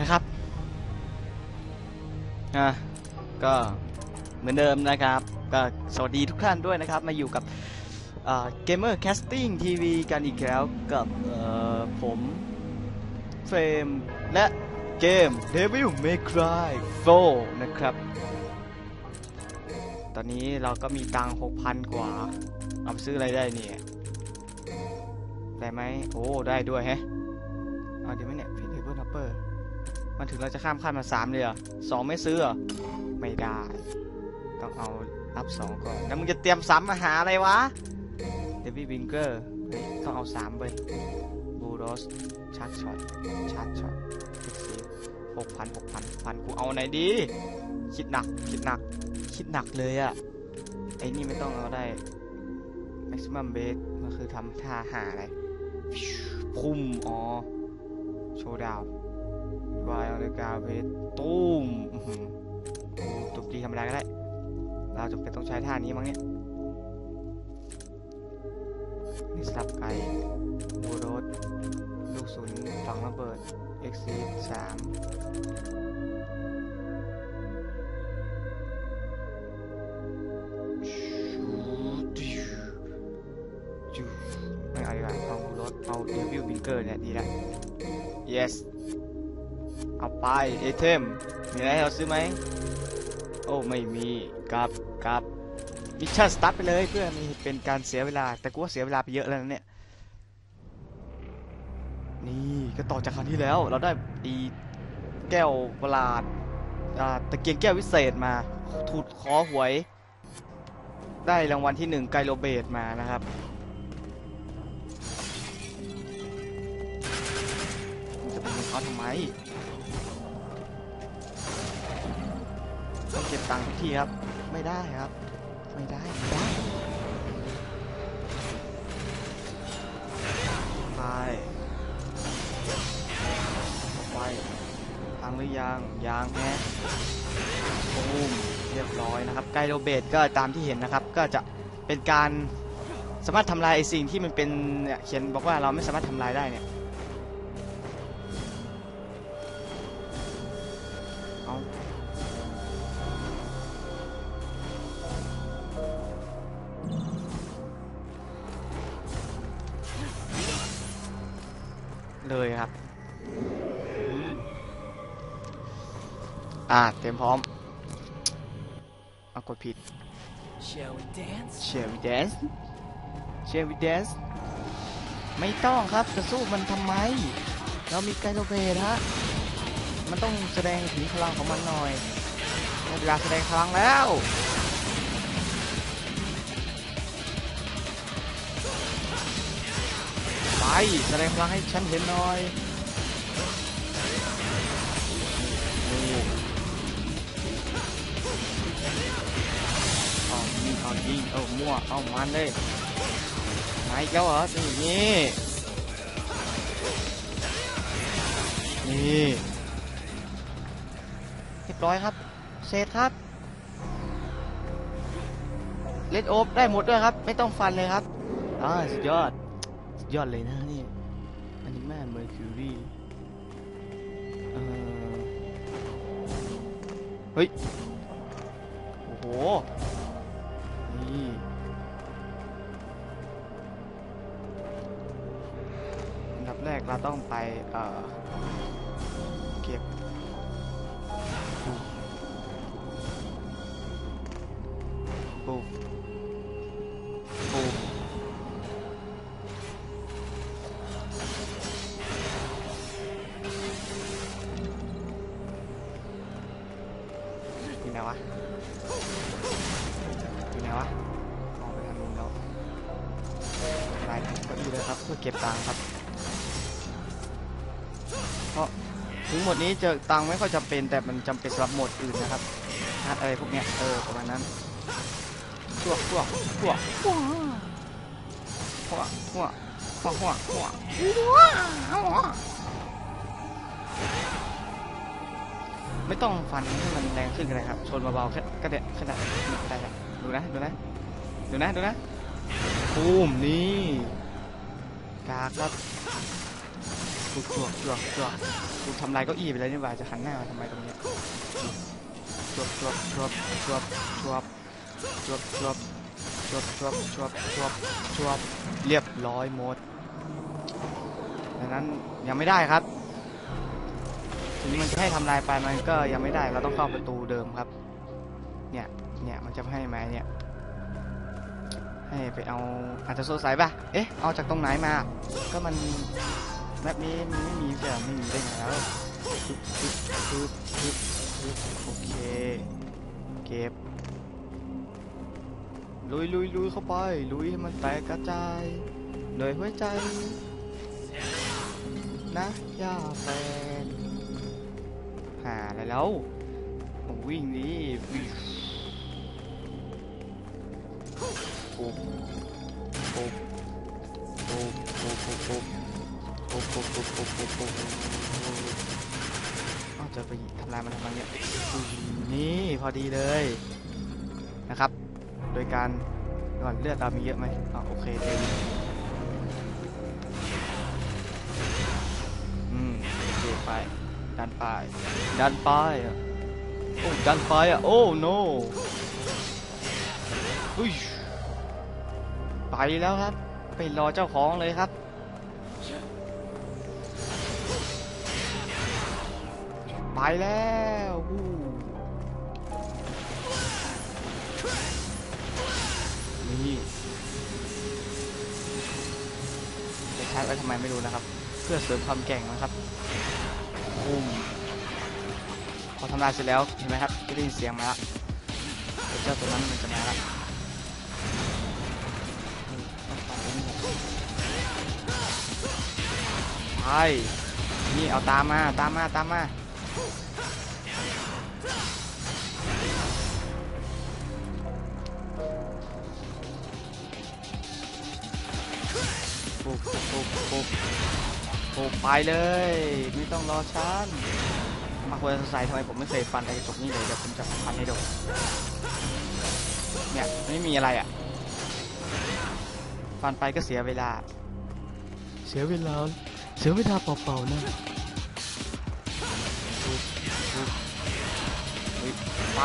นะครับอะก็เหมือนเดิมนะครับ ก็สวัสดีทุกท่านด้วยนะครับ มาอยู่กับเกมเมอร์แคสติ้งทีวีกันอีกแล้วกับผมเฟรมและเกม Devil May Cry 4นะครับ ตอนนี้เราก็มีตังค์6,000 กว่า เอาซื้ออะไรได้เนี่ย ได้ไหม โอ้ ได้ด้วยแฮะเอาดีไหมเนี่ยเพ มันถึงเราจะข้ามขั้นมาสามเลยเหรอสองไม่ซื้อเหรอไม่ได้ ต้องเอาอัพสองก่อนแล้วมึงจะเตรียมซ้ำมาหาอะไรวะเดวิดวิงเกอร์ต้องเอาสามไปบูโรสชาร์จช็อตชาร์จช็อตหกพันหกพันพันกูเอาไหนดี คิดหนักคิดหนักคิดหนักเลยอะไอ้นี่ไม่ต้องเอาได้ maximum base มันคือทำท่าหาอะไรพุ่มอ๋อโชว์ดาว วายเอาเลยกาวเพชรตุ้มตุบตีธรรมดาก็ได้ เราจะเป็นต้องใช้ท่านี้มั้งเนี่ย นี่สลับไก่บูโรสลูกศูนย์ฝังระเบิดเอ็กซีสามไม่เอาดีกว่าเอาบูโรสเอาเดวิลบิงเกอร์เนี่ยดีแล้ว yes ไปเอเทมมีอะไรให้เราซื้อไหมโอ้ไม่มีกับกับมิชชั่นสตาร์ทไปเลยเพื่อมีเป็นการเสียเวลา แต่กูว่าเสียเวลาไปเยอะแล้วนะเนี่ยนี่ก็ต่อจากครั้งที่แล้วเราได้อีแก้วประหลาดาตะเกียงแก้ววิเศษมาถูดขอหวย ได้รางวัลที่หนึ่งไกโลเบตมานะครับจะเป็นของเขาทำไม เก็บตังค์ทุกทีครับ ไม่ได้ครับ ไม่ได้ไม่ได้ไปไปพังหรือยังยังแฮะตูมเรียบร้อยนะครับไกโลเบตก็ตามที่เห็นนะครับ ก็จะเป็นการสามารถทำลายไอ้สิ่งที่มันเป็นเนี่ยเขียนบอกว่าเราไม่สามารถทำลายได้เนี่ย อ่าเตรียมพร้อมเอากดผิด Shall we dance? เชียร์วิด n น e เชียร์วิด n น e ไม่ต้องครับจะสู้มันทำไม เรามีไกโลเบทฮะ มันต้องแสดงถึงพลังของมันหน่อยได้เวลาแสดงพลังแล้วไปแสดงพลังให้ฉันเห็นหน่อย ยิงเออมั่วเอามันเลยไหนเจ้าเหรอนี่นี่นี่เรียบร้อยครับเสร็จครับเลดโอฟได้หมดด้วยครับ ไม่ต้องฟันเลยครับอ่าสุดยอดสุดยอดเลยนะนี่อันนี้แม่เมอร์คิวรีเฮ้ย โอ้โห แรกเราต้องไปเอ่อเก็บปูปูอยู่ไหนวะอยู่ไหนวะออกไปทางนู้นแล้วไปก็ดีเลยครับเพื่อเก็บตังค์ครับ ถึงหมดนี้เจอตังไม่ค่อยจำเป็นแต่มันจำเป็นสำหรับหมดอื่นนะครับฮาร์ดอะไรพวกเนี้ยเออประมาณนั้นพวกพวกพวกพวกพวกพวกพวกพวกพวกไม่ต้องฟันให้มันแรงขึ้นก็ได้ครับชนเบาๆแค่ก็ได้ขนาดได้ครับดูนะดูนะดูนะดูนะปูมนี่กากครับ จวกจวกจวกจวกูทำลายเก้าอี้ไปแล้วนี่หว่าจะหันหน้ามาทำไมตรงเนี้ยชวบชวบชวบชวบชวบชวบชวบชวบชวบชวบชวบชวเรียบร้อยหมดดังนั้นยังไม่ได้ครับถึงมันจะให้ทำลายไปมันก็ยังไม่ได้เราต้องเข้าประตูเดิมครับ เนี่ยเนี่ยมันจะให้ไหมเนี่ยให้ไปเอาอาจจะสงสัยป่ะ เอ๊ะ เอาจากตรงไหนมา ก็มัน แบบนี้มันไม่มีใช่ไหมไม่มีได้ไงแล้วปึ๊บปึ๊บปึ๊บปึ๊บปึ๊บโอเค เก็บ ลุยลุยลุยเข้าไป ลุยให้มันแตกกระจายโดยหัวใจ นะย่าแฟนหาอะไรแล้วผมวิ่งนี่วิ่งปุ๊บปุ๊บปุ๊บปุ๊บปุ๊บ ปุ๊บปุ๊บปุ๊บปุ๊บปุ๊บปุ๊บปุ๊บอ้าจะไปทำลายมันทำไมเนี่ยอุ้ยนี่พอดีเลยนะครับ โดยการก่อนเลือดเรามีเยอะไหมอ๋อโอเคเต็มอืมโอเคไปดันไปดันไปอะโอ้ดันไปอะโอ้ no อุ้ยไปแล้วครับ ไปรอเจ้าของเลยครับ ไปแล้วนี่จะใช้ไว้ทำไมไม่รู้นะครับ เพื่อเสริมความแก่งนะครับปุ้มพอทำลายเสร็จแล้วเห็นไหมครับได้ยินเสียงมาแล้วเจ้าตัวนั้นมันจะมาแล้วไปนี่เอาตามมาตามมาตามมา ไปเลย ไม่ต้องรอฉันมาควรสงสัยทำไมผมไม่เคยฟันไอ้กระจกนี่เลยเดี๋ยวผมจะฟันให้ดูเนี่ยไม่มีอะไรอะ ฟันไปก็เสียเวลา เสียเวลา เสียเวลาเปล่าๆนะปุ๊บปุ๊บเฮ้ยไป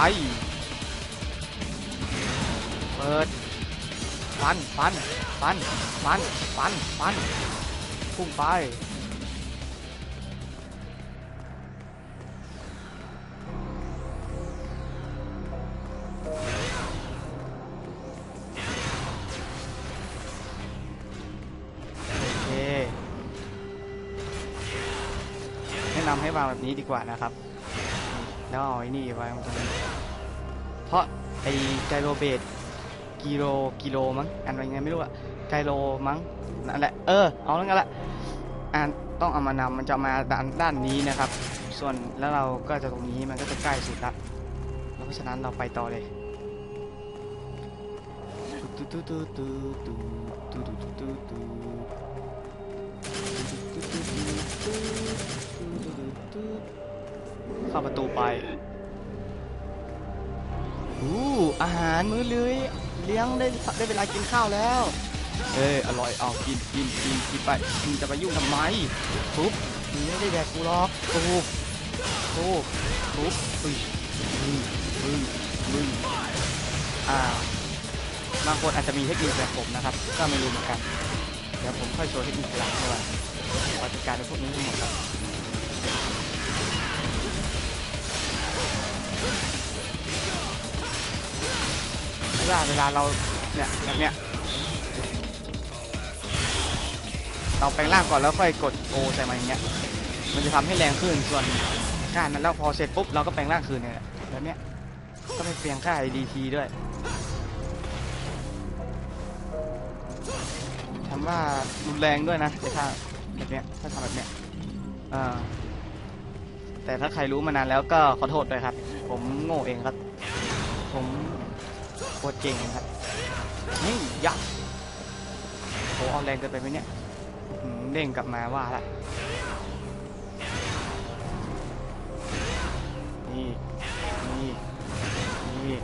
เปิด ฟัน ฟัน ฟัน ฟัน ฟัน ฟัน พุ่งไป นะนำให้วางแบบนี้ดีกว่านะครับ แล้วเอาไอ้นี่ไว้ตรงนี้เพราะไอ้ไกโรเบตกิโลกิโลมั้งอันว่ายไงไม่รู้อะไกโลมั้งนั่นแหละเออเอาแล้วกันละอ่านต้องเอามานำมันจะมาด้านด้านนี้นะครับ ส่วนแล้วเราก็จะตรงนี้มันก็จะใกล้สุดละเพราะฉะนั้นเราไปต่อเลย เข้าประตูไปอู้อาหารมื้อเลยเลี้ยงได้ได้เวลากินข้าวแล้ว เอออร่อยเอากินกินกินกินไปมึงจะไปยุ่งทำไมปุ๊บมึงไม่ได้แดกกูหรอกปุ๊บปุ๊บปุ๊บอึ้ยมึงมึงมึงอ่าบางคนอาจจะมีเทคนิคแบบผมนะครับ ก็ไม่รู้เหมือนกัน เดี๋ยวผมค่อยโชว์เทคนิคหลังด้วยปฏิการในพวกนี้ทั้งหมดครับ เวลาเวลาเราเนี่ยแบบเนี้ยเราแปลงร่างก่อนแล้วค่อยกดโอใส่มาอย่างเงี้ยมันจะทำให้แรงขึ้นส่วนการนั้นแล้วพอเสร็จปุ๊บเราก็แปลงร่างคืนเนี่ยแบบเนี้ยก็ไม่เปลี่ยนค่า DT ด้วยทำว่ารุนแรงด้วยนะแต่ถ้าแบบเนี้ยถ้าทำแบบเนี้ยเอ่แต่ถ้าใครรู้มานานแล้วก็ขอโทษด้วยครับ ผมโง่เองครับ โคตรเก่งครับนี่ยักโหเอาแรงเกินไปไหมเนี่ยเด้งกลับมาว่าละนี่นี่นี่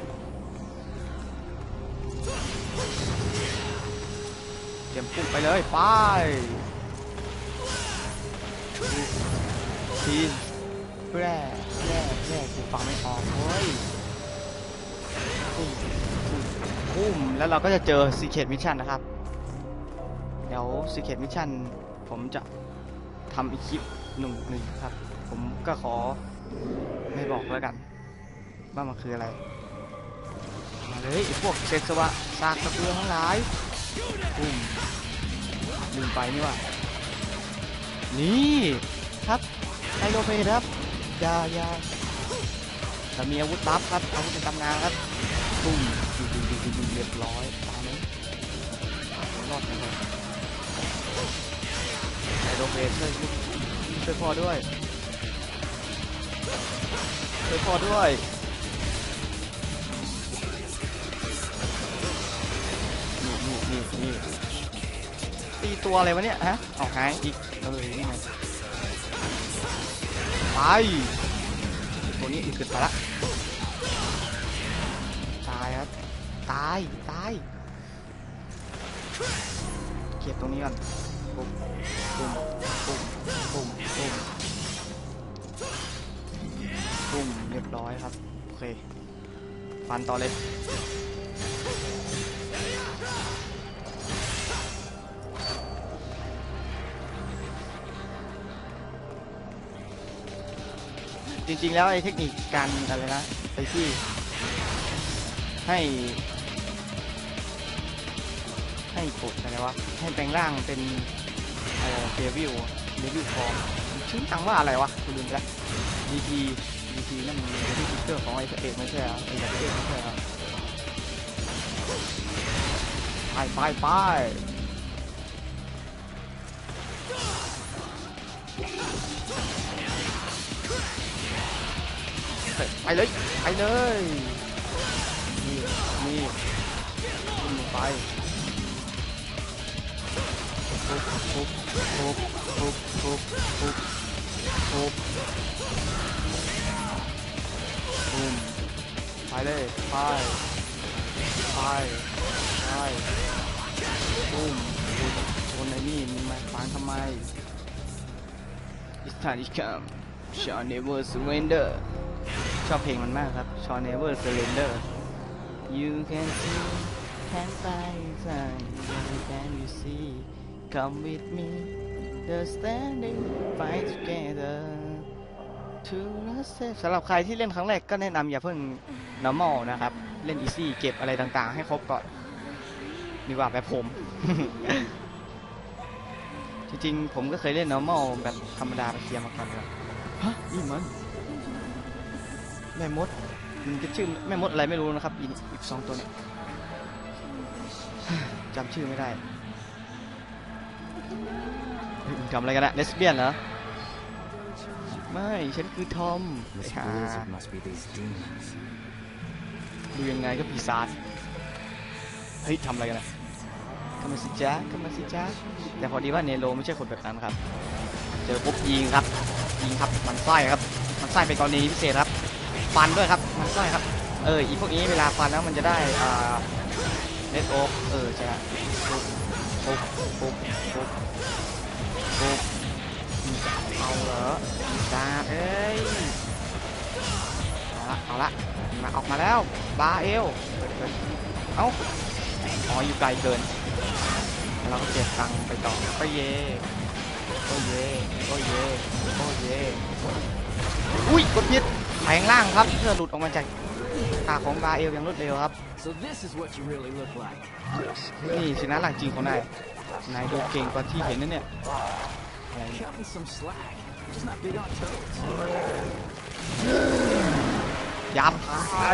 เตรียมพุ่งไปเลยไปทีนแร่แร่แร่กูฟังไม่ออกเฮ้ย ปุ้มแล้วเราก็จะเจอ Secret Mission นะครับ เดี๋ยว Secret Mission ผมจะทำอีกคลิปหนึ่งหนึ่งครับ ผมก็ขอไม่บอกแล้วกัน ว่ามันคืออะไร มาเลยพวกเซสวะซากกระเบือทั้งหลายปุ้มลืมไปนี่ว่า นี่ครับไฮโลเพครับยายาแต่มีอาวุธลับครับอาวุธในตำนานครับปุ้ม เรียบร้อยตามนี้รอดไปเลยไฮโลเพช่วยช่วยพ่อด้วยช่วยพ่อด้วยนี่นี่นี่นี่ตีตัวอะไรวะเนี่ยฮะออกหายอีกเออนี่ไงไปตัวนี้อีกขึ้นไปละตายครับ ตายตายเก็บตรงนี้ก่อนปุ๊บปุ๊บปุ๊บปุ๊บปุ๊บปุ๊บเรียบร้อยครับ โอเคฟันต่อเลยจริงๆ แล้วไอ้เทคนิคการอะไรนะไอ้ที่ให้ ให้กดอะไรวะให้แปลงร่างเป็นอะไรเดวิลเดวิลฟอร์มชื่อตังว่าอะไรวะกูลืมไปละดีทีดีทีนั่นมันเป็นที่ฟิกเกอร์ของไอ้เอกไม่ใช่เหรอไอ้เอกไม่ใช่เหรอไปไปไปไปเลย ไปเลย นี่ นี่ขึ้นไป ทุบทุบทุบทุบทุบทุบทุบไปเลยไปไปไปปุ้มปุ้มชนไอ้นี่มึงมาฟังทำไม It's time to come shall never surrender ชอบเพลงมันมากครับ Shall never surrender You can see can find time every time you see come with me the standing fight together to the safe สำหรับใครที่เล่นครั้งแรกก็แนะนำอย่าเพิ่ง normal นะครับ เล่น easy เก็บอะไรต่างๆ ให้ครบก่อนดีกว่าแบบผม จริงๆ ผมก็เคยเล่น normal แบบธรรมดาไปเคลียร์มาก่อนแล้วฮะนี่มัน แม่มดมันจะชื่อแม่มดอะไรไม่รู้นะครับอีกสองตัวเนี่ยจำชื่อไม่ได้ ทำอะไรกันอะเลสเบี้ยนเหรอ ไม่ ฉันคือทอมไอ้ Miss ห่า believes it must be these demons. ดูยังไงก็ปีศาจเฮ้ยทำอะไรกันอะเข้ามาสิจ้าเข้ามาสิจ้าแต่พอดีว่าเนโรไม่ใช่คนแบบนั้นครับ เจอปุ๊บยิงครับ ยิงครับ มันไส้ครับ มันไส้เป็นกรณีพิเศษครับ ฟันด้วยครับ มันไส้ครับ เออ อีพวกนี้เวลาฟันแล้วมันจะได้อ่าเลดโอ๊กเออใช่ครับ ปุ๊บปุ๊บปุ๊บปุ๊บปุ๊บมึงจะเอาเหรอจ้าเอ้ยเอาละเอาละมาออกมาแล้วบาเอลเกิดเกิดเอ้าอ๋ออยู่ไกลเกินเราก็เก็บตังค์ไปต่อก็เย่ก็เย่ก็เย่ก็เย่อุ้ยกดผิดแผงล่างครับเพื่อหลุดออกมาจาก ตาของบาเอลอย่างรวดเร็วครับ So this is what you really look like. นี่สินะหลังจริงของนาย นายดูเก่งกว่าที่เห็นนั่นเนี่ยอะไรเนี่ย Cut me some slack. Just not big on toes. ยับไอ้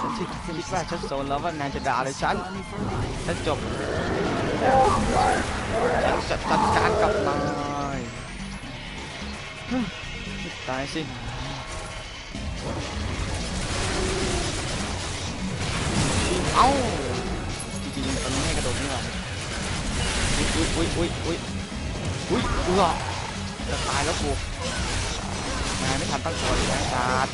ฉันที่คิดว่าฉันโซนแล้วว่านายจะด่าอะไรฉัน Got me for life. ฉันจบ ฉันจะจัดการกับนายฮึ่มตายสิ เอ้าจริงๆตอนนี้ให้กระโดดนี่หว่าอุ้ยอุ้ยอุ้ยอุ้ยอุ้ยเอือจะตายแล้วกูนายไม่ทันตั้งตัวเลยนะจาด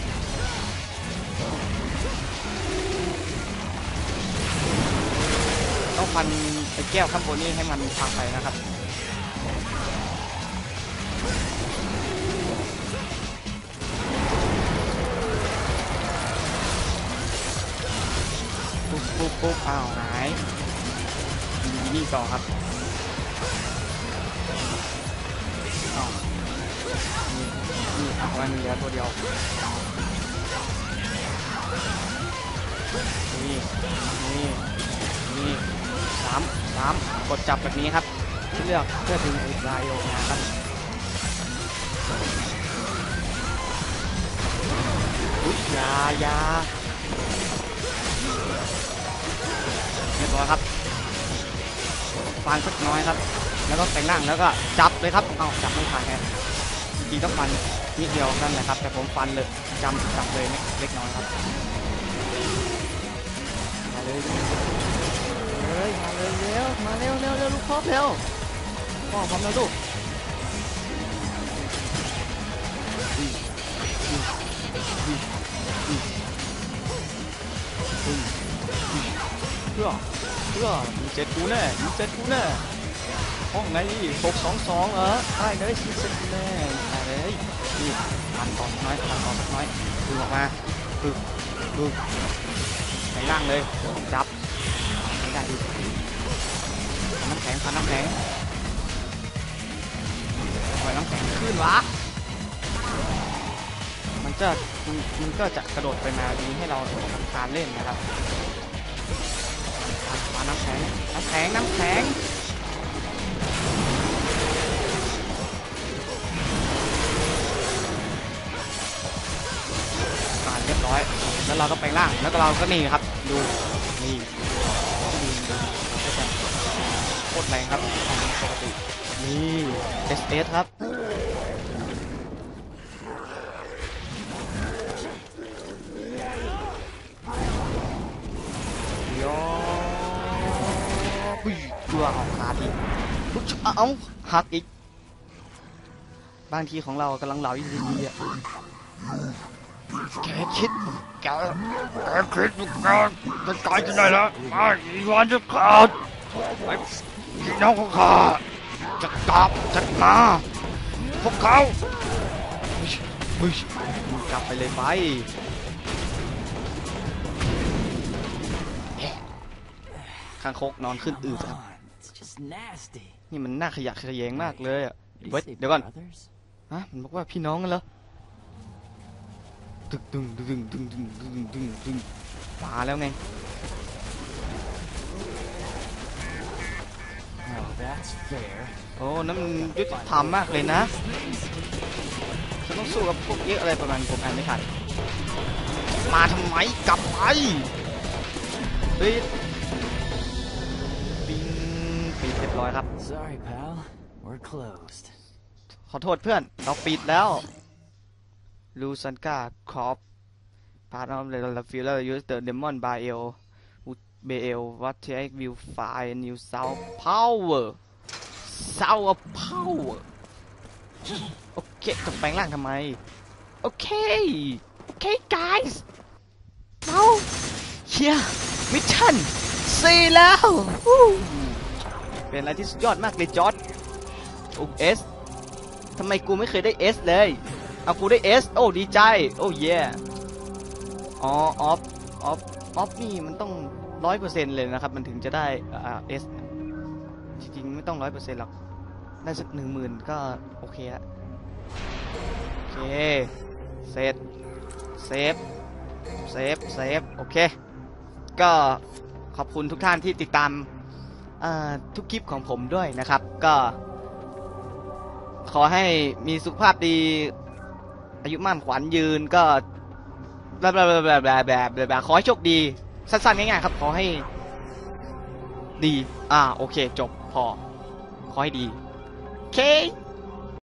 ต้องฟันไอ้แก้วข้างบนนี้ให้มันพังไปนะครับ ปุ๊บอ้าวหายมีนี่ต่อครับอ้าวนี่นี่อะมันมีแล้วตัวเดียวนี่นี่นี่สามสามกดจับแบบนี้ครับที่เลือกเพื่อดึงไอ้ไลโออกมาครับอุ๊ยยายา รียบร้อยครับฟันสักน้อยครับ แล้วก็แปลงร่างแล้วก็จับเลยครับเอ้าจับไม่ทันแฮะจริงๆต้องฟันนิดเดียวนั่นแหละครับ แต่ผมฟันเลยจำจับเลยเล็กน้อยครับมาเลยเลยมาเลยเร็วมาเร็วเร็วเร็วลูกพ่อเร็วพ่อพร้อมแล้วลูก เพื่อเพื่อมีเจ็ดกูแน่มีเจ็ดกูแน่ห้องไหนหกสองสองเหรอได้เลยมีเจ็ดกูแน่ได้เลยนี่พันต่อสักน้อยพันต่อสักน้อยดึงออกมาปึ๊บปึ๊บไปล่างเลยจับไม่ได้ดิน้ำแข็งพันน้ำแข็งปล่อยน้ำแข็งขึ้นวะมันจะมันมันก็จะกระโดดไปมาดีให้เราทำการเล่นนะครับ ข็งน้ำแข็งน้ำแข็งอ่าเรียบร้อย แล้วเราก็ไปล่าง แล้วเราก็นี่ครับ ดู นี่ดูดูก็จะโคตรแรงครับปกติ นี่ SS ครับ ยอปุ้ยตั วออกขาดอีกเอ้าหักอีก บางทีของเรากำลังเหลาอยู่ดีๆอะแกคิดแกแกคิดว่าแกจะตายที่ไหนแล้วมาอีวันจะขาดไอ้พี่น้องของข้าจะกลับจะมาพวกเขาเฮ้ยเฮ้ยมึงกลับไปเลยไปข้างคกนอนขึ้นอืดครับ on, it's just nasty. นี่มันน่าขยะแขยงมากเลยอะ Did you เว้ย say เดี๋ยวก่อน brothers? ฮะมันบอกว่าพี่น้องกันเหรอตึกตึงตึงตึงตึงตึงตึงตึงมาแล้วไง Oh, that's fair. โอ้นั่นมันยุติธรรมมากเลยนะฉันต้องสู้กับพวกเยอะอะไรประมาณนี้ผมอ่านไม่ทันมาทำไมกลับไปเฮ้ย บร้อยครับ Sorry, pal. We're closed. ขอโทษเพื่อน เราปิดแล้วลูซันกาคอปพาร์ทออฟเดลฟิลเลอร์ยูสเดอะเดมอนบาเอลเบเอลวัตเทควิวไฟนิวเซาพาวเวอร์เซาพาวเวอร์โอเคจะแปลงร่างทำไม โอเค โอเค guys เราเฮียมิชชั่นสี่แล้ววู้ เป็นอะไรที่สุดยอดมากเลยจอร์ดโอ้เอสทำไมกูไม่เคยได้ S เลยเอากูได้ S โอ้ดีใจ โอ้เย่อ๋อออฟออฟออฟนี่มันต้องร้อยเปอร์เซ็นต์เลยนะครับ มันถึงจะได้อ่า S จริงๆ ไม่ต้องร้อยเปอร์เซ็นต์หรอก ได้สักหนึ่งหมื่นก็โอเคละโอเคเซฟเซฟเซฟเซฟโอเค ก็ขอบคุณทุกท่านที่ติดตาม ทุกคลิปของผมด้วยนะครับ ก็ขอให้มีสุขภาพดี อายุมั่นขวัญยืนก็แบบแบบแบบแบบแบบแบบขอให้โชคดี สั้นๆง่ายๆครับ ขอให้ดี อ่า โอเค จบ พอ ขอให้ดี โอเค